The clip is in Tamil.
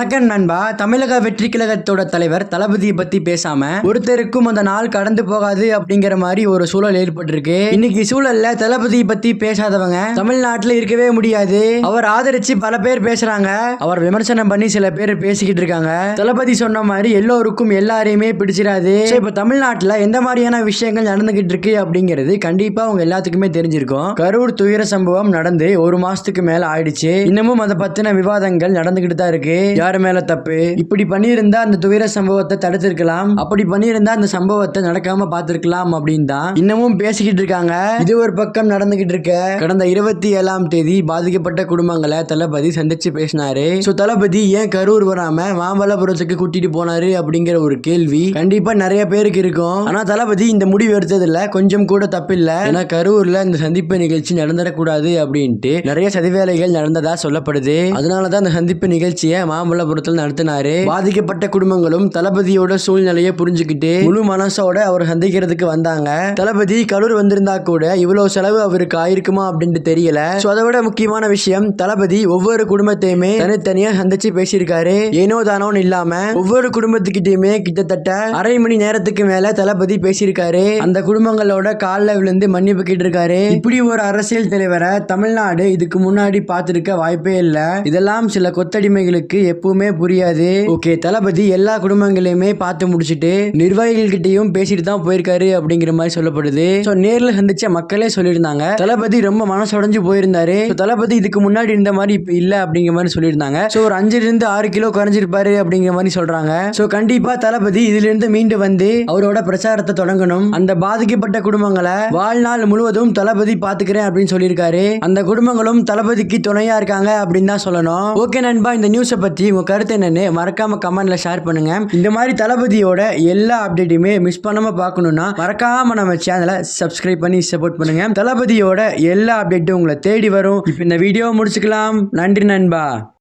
வணக்கம் நண்பா. தமிழக வெற்றி கழகத்தோட தலைவர் தளபதியை பத்தி பேசாம ஒருத்தருக்கும் அந்த நாள் கடந்து போகாது அப்படிங்கிற மாதிரி ஒரு சூழல் ஏற்பட்டிருக்கு. இன்னைக்கு சூழல்ல தளபதியை பத்தி பேசாதவங்க தமிழ்நாட்டுல இருக்கவே முடியாது. அவர் ஆதரிச்சு பல பேர் பேசுறாங்க. அவர் விமர்சனம் பண்ணி சில பேர் பேசிக்கிட்டு இருக்காங்க. தளபதி சொன்ன மாதிரி எல்லோருக்கும் எல்லாரையுமே பிடிச்சிடாது இப்ப தமிழ்நாட்டுல எந்த மாதிரியான விஷயங்கள் நடந்துகிட்டு இருக்கு அப்படிங்கிறது கண்டிப்பா அவங்க எல்லாத்துக்குமே தெரிஞ்சிருக்கும். கரூர் துயர சம்பவம் நடந்து ஒரு மாசத்துக்கு மேல ஆயிடுச்சு. இன்னமும் அதை பத்தின விவாதங்கள் நடந்துகிட்டு தான் இருக்கு. யாரு மேல தப்பு? இப்படி பண்ணியிருந்தா அந்த துயர சம்பவத்தை தடுத்திருக்கலாம். அப்படி பண்ணியிருந்தா அந்த சம்பவத்தை நடக்காம பார்த்திருக்கலாம் அப்படின்னு தான் இன்னமும் பேசிக்கிட்டு இருக்காங்க. இது ஒரு பக்கம் நடந்துகிட்டு இருக்க. கடந்த இருபத்தி ஏழாம் தேதி பாதிக்கப்பட்ட குடும்பங்களை தளபதி சந்திச்சு பேசினாரு. சோ தளபதி ஏன் கரூர் வராம மாமல்லபுரத்துக்கு கூட்டிட்டு போனாரு அப்படிங்கிற ஒரு கேள்வி கண்டிப்பா நிறைய பேருக்கு இருக்கும். ஆனா தளபதி இந்த முடிவு எடுத்ததுல கொஞ்சம் கூட தப்பில்லை. ஏன்னா கரூர்ல இந்த சந்திப்பு நிகழ்ச்சி நடந்துடக்கூடாது அப்படின்ட்டு நிறைய சதிவேலைகள் நடந்ததா சொல்லப்படுது. அதனாலதான் அந்த சந்திப்பு நிகழ்ச்சியை மாமல்ல மாமல்லபுரத்தில் நடத்தினாரு பாதிக்கப்பட்ட குடும்பங்களும் தளபதியோட சூழ்நிலையை புரிஞ்சுக்கிட்டு முழு மனசோட அவர் சந்திக்கிறதுக்கு வந்தாங்க. தளபதி கரூர் வந்திருந்தா கூட இவ்வளவு செலவு அவருக்கு ஆயிருக்குமா அப்படின்ட்டு தெரியல. அதை விட முக்கியமான விஷயம் தளபதி ஒவ்வொரு குடும்பத்தையுமே தனித்தனியா சந்திச்சு பேசியிருக்காரு. ஏனோ தானோன்னு இல்லாம ஒவ்வொரு குடும்பத்துக்கிட்டயுமே கிட்டத்தட்ட அரை மணி நேரத்துக்கு மேல தளபதி பேசியிருக்காரு. அந்த குடும்பங்களோட காலில் விழுந்து மன்னிப்பு கேட்டிருக்காரு. இப்படி ஒரு அரசியல் தலைவரை தமிழ்நாடு இதுக்கு முன்னாடி பார்த்திருக்க வாய்ப்பே இல்ல. இதெல்லாம் சில கொத்தடிமைகளுக்கு எப்பவுமே புரியாது. ஓகே தளபதி எல்லா குடும்பங்களையுமே பார்த்து முடிச்சிட்டு நிர்வாகிகள் கிட்டயும் பேசிட்டு தான் போயிருக்காரு அப்படிங்கிற மாதிரி சொல்லப்படுது. ஸோ நேர்ல சந்திச்ச மக்களே சொல்லியிருந்தாங்க. தளபதி ரொம்ப மனசுடைஞ்சு போயிருந்தாரு. தளபதி இதுக்கு முன்னாடி இருந்த மாதிரி இப்ப இல்ல அப்படிங்கிற மாதிரி சொல்லியிருந்தாங்க. சோ ஒரு அஞ்சுல இருந்து ஆறு கிலோ குறைஞ்சிருப்பாரு அப்படிங்கிற மாதிரி சொல்றாங்க. சோ கண்டிப்பா தளபதி இதுல இருந்து மீண்டு வந்து அவரோட பிரச்சாரத்தை தொடங்கணும். அந்த பாதிக்கப்பட்ட குடும்பங்களை வாழ்நாள் முழுவதும் தளபதி பாத்துக்கிறேன் அப்படின்னு சொல்லியிருக்காரு. அந்த குடும்பங்களும் தளபதிக்கு துணையா இருக்காங்க அப்படின்னு தான் சொல்லணும். ஓகே நண்பா இந்த நியூஸை பத்தி உங்கள் கருத்து என்னன்னு மறக்காம கமெண்ட்ல ஷேர் பண்ணுங்க. இந்த மாதிரி தளபதியோட எல்லா அப்டேட்டுமே மிஸ் பண்ணாம பார்க்கணும்னா மறக்காம நம்ம சேனலை சப்ஸ்கிரைப் பண்ணி சப்போர்ட் பண்ணுங்க. தளபதியோட எல்லா அப்டேட்டும் உங்களை தேடி வரும். இப்போ இந்த வீடியோ முடிச்சுக்கலாம். நன்றி நண்பா.